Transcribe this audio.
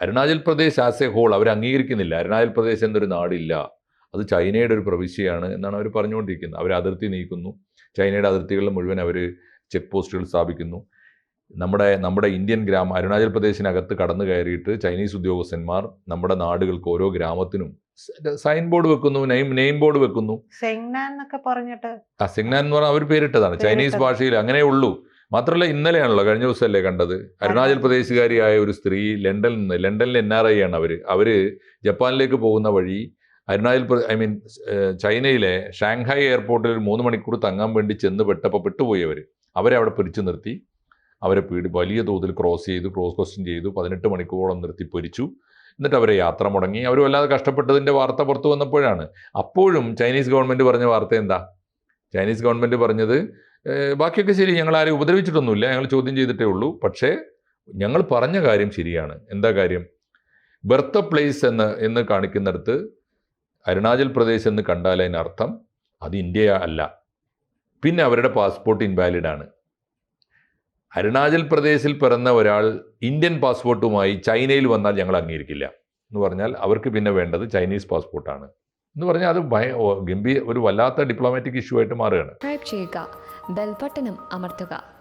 Arunachal Pradesh as a whole അവർ അംഗീകരിക്കുന്നില്ല. അരുണാചൽ പ്രദേശ് എന്നൊരു നാടില്ല. അത് ചൈനയുടെ ഒരു പ്രവിശ്യയാണ് എന്നാണ് അവർ പറഞ്ഞുകൊണ്ടിരിക്കുന്നത്. അവർ അതിർത്തി നീക്കുന്നു. ചൈനയുടെ അതിർത്തികളിൽ മുഴുവൻ അവർ ചെക്ക് പോസ്റ്റുകൾ സ്ഥാപിക്കുന്നു. നമ്മുടെ നമ്മുടെ ഇന്ത്യൻ ഗ്രാമം അരുണാചൽ പ്രദേശിനകത്ത് കടന്നു കയറിയിട്ട് ചൈനീസ് ഉദ്യോഗസ്ഥന്മാർ നമ്മുടെ നാടുകൾക്ക് ഓരോ ഗ്രാമത്തിനും സൈൻ ബോർഡ് വെക്കുന്നു നെയിം നെയിം ബോർഡ് വെക്കുന്നു. സെങ്നാൻ എന്നൊക്കെ പറഞ്ഞിട്ട് ആ സിഗ്നാൻ എന്ന് പറഞ്ഞാൽ അവർ പേരിട്ടതാണ്. ചൈനീസ് ഭാഷയിൽ അങ്ങനെ ഉള്ളൂ മാത്രമല്ല ഇന്നലെയാണല്ലോ കഴിഞ്ഞ ദിവസമല്ലേ കണ്ടത്? അരുണാചൽ പ്രദേശുകാരിയായ ഒരു സ്ത്രീ ലണ്ടനിൽ നിന്ന് ലണ്ടനിൽ എൻ ആർ ഐ ആണ് അവർ അവർ ജപ്പാനിലേക്ക് പോകുന്ന വഴി അരുണാചൽ പ്രദേശ് ഐ മീൻ ചൈനയിലെ ഷാങ്ഹായ് എയർപോർട്ടിൽ മൂന്ന് മണിക്കൂർ തങ്ങാൻ വേണ്ടി ചെന്ന് പെട്ടപ്പോൾ പെട്ടുപോയി അവർ അവരെ അവിടെ പിടിച്ചു നിർത്തി. അവരെ പീഡി വലിയ തോതിൽ ക്രോസ് ചെയ്തു ക്രോസ് ക്വസ്റ്റ്യൻ ചെയ്തു പതിനെട്ട് മണിക്കൂറോളം നിർത്തി പൊരിച്ചു. എന്നിട്ട് അവരെ യാത്ര മുടങ്ങി. അവർ വല്ലാതെ കഷ്ടപ്പെട്ടതിന്റെ വാർത്ത പുറത്തു വന്നപ്പോഴാണ്. അപ്പോഴും ചൈനീസ് ഗവൺമെന്റ് പറഞ്ഞ വാർത്ത എന്താ? ചൈനീസ് ഗവൺമെന്റ് പറഞ്ഞത് "ഏഹ്, ബാക്കിയൊക്കെ ശരി ഞങ്ങൾ ആരും ഉപദ്രവിച്ചിട്ടൊന്നുമില്ല. ഞങ്ങൾ ചോദ്യം ചെയ്തിട്ടേ ഉള്ളൂ. പക്ഷേ ഞങ്ങൾ പറഞ്ഞ കാര്യം ശരിയാണ്. എന്താ കാര്യം? ബർത്ത് പ്ലേസ് എന്ന് എന്ന് കാണിക്കുന്നിടത്ത് അരുണാചൽ പ്രദേശ് എന്ന് കണ്ടാൽ അതിനർത്ഥം അത് ഇന്ത്യ അല്ല. പിന്നെ അവരുടെ പാസ്പോർട്ട് ഇൻവാലിഡ് ആണ്. അരുണാചൽ പ്രദേശിൽ പിറന്ന ഒരാൾ ഇന്ത്യൻ പാസ്പോർട്ടുമായി ചൈനയിൽ വന്നാൽ ഞങ്ങൾ അംഗീകരിക്കില്ല. എന്ന് പറഞ്ഞാൽ അവർക്ക് പിന്നെ വേണ്ടത് ചൈനീസ് പാസ്പോർട്ടാണ്. എന്ന് പറഞ്ഞാൽ അത് ഭയ ഗംഭീര ഒരു വല്ലാത്ത ഡിപ്ലോമാറ്റിക് ഇഷ്യൂ ആയിട്ട് മാറുകയാണ്. ബെൽബട്ടനും അമർത്തുക